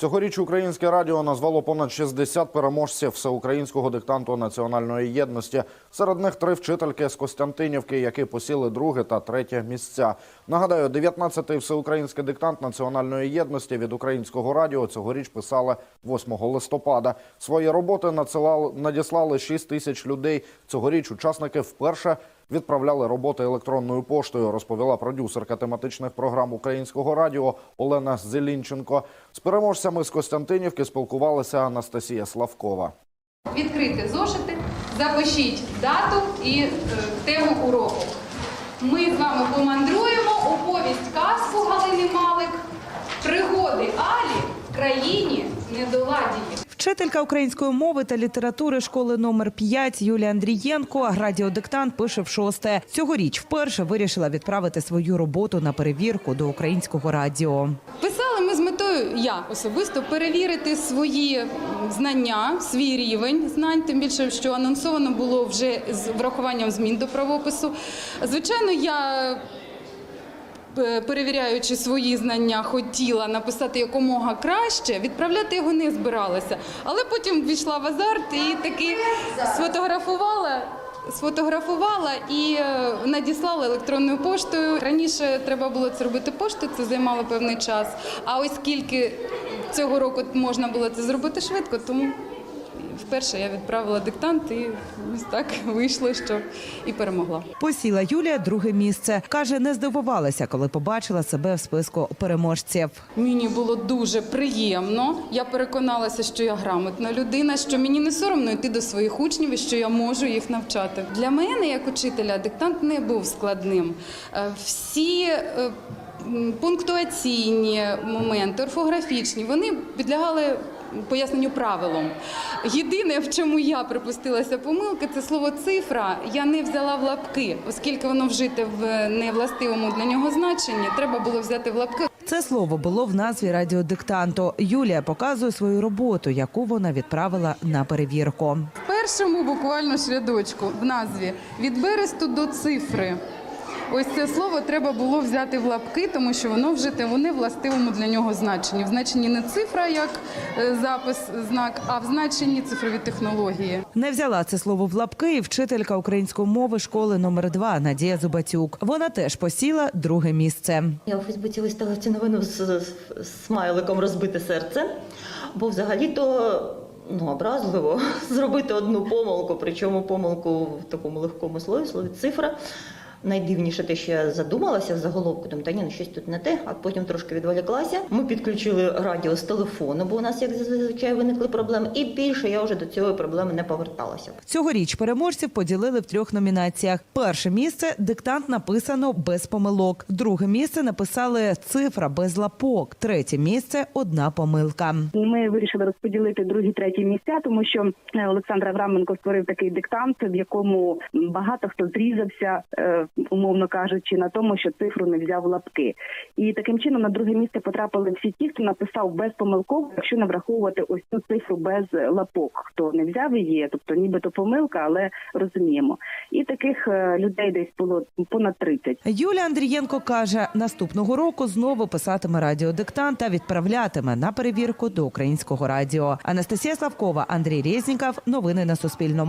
Цьогоріч українське радіо назвало понад 60 переможців всеукраїнського диктанту національної єдності. Серед них три вчительки з Костянтинівки, які посіли друге та третє місця. Нагадаю, 19-й всеукраїнський диктант національної єдності від українського радіо цьогоріч писали 8 листопада. Свої роботи надсилали надіслали 6 тисяч людей. Цьогоріч учасники вперше відправляли роботи електронною поштою, розповіла продюсерка тематичних програм українського радіо Олена Зелінченко. З переможцями з Костянтинівки спілкувалася Анастасія Славкова. Відкрити зошити, запишіть дату і е, тему уроку. Ми з вами помандруємо у повість казку Галини Малик Пригоди Алі в країні недоладії. Вчителька української мови та літератури школи номер 5 Юлія Андрієнко радіодиктант пише в шосте. Цьогоріч вперше вирішила відправити свою роботу на перевірку до українського радіо. Писали ми з метою, я особисто, перевірити свої знання, свій рівень знань, тим більше, що анонсовано було вже з врахуванням змін до правопису. Звичайно, я. Е, Перевіряючи свої знання, хотіла написати якомога краще, відправляти його не збиралася. Але потім війшла в азарт і таки сфотографувала, сфотографувала і е, надіслала електронною поштою. Раніше треба було це робити поштою, це займало певний час. А оскільки цього року можна було це зробити швидко, тому вперше я відправила диктант і ось так вийшло, що і перемогла. Посіла Юлія друге місце. Каже, не здивувалася, коли побачила себе в списку переможців. Мені було дуже приємно. Я переконалася, що я грамотна людина, що мені не соромно йти до своїх учнів і що я можу їх навчати. Для мене, як учителя, диктант не був складним. Е, Всі е, пунктуаційні моменти, орфографічні, вони підлягали. Поясненню правилом. Єдине, в чому я припустилася помилки, це слово цифра. Я не взяла в лапки, оскільки воно вжите в невластивому для нього значенні. Треба було взяти в лапки. Це слово було в назві радіодиктанту. Юлія показує свою роботу, яку вона відправила на перевірку. В першому буквально ж рядочку в назві від бересту до цифри. Ось це слово треба було взяти в лапки, тому що воно вжите у невластивому для нього значенні. В значенні не цифра як е, запис, знак, а в значенні цифрові технології. Не взяла це слово в лапки і вчителька української мови школи номер 2 Надія Зубатюк. Вона теж посіла друге місце. Я у Фейсбуці виставила цю новину з, смайликом розбите серце, бо взагалі-то ну, образливо зробити одну помилку, причому помилку в такому легкому слові, слові цифра. Найдивніше те, що я задумалася в заголовку, там та ні, ну щось тут не те, а потім трошки відволіклася. Ми підключили радіо з телефону, бо у нас, як зазвичай, виникли проблеми. І більше я вже до цієї проблеми не поверталася. Цьогоріч переможців поділили в трьох номінаціях. Перше місце диктант написано без помилок. Друге місце написали цифра без лапок. Третє місце одна помилка. Ми вирішили розподілити другі, треті місця, тому що е, Олександр Авраменко створив такий диктант, в якому багато хто зрізався, е, умовно кажучи, на тому, що цифру не взяв лапки. І таким чином на друге місце потрапили всі ті, хто написав безпомилково, якщо не враховувати ось цю цифру без лапок, хто не взяв її, тобто нібито помилка, але розуміємо. І таких е, людей десь було понад 30. Юлія Андрієнко каже, наступного року знову писатиме радіодиктант та відправлятиме на перевірку до українського радіо. Анастасія Славкова, Андрій Резніков. Новини на Суспільному.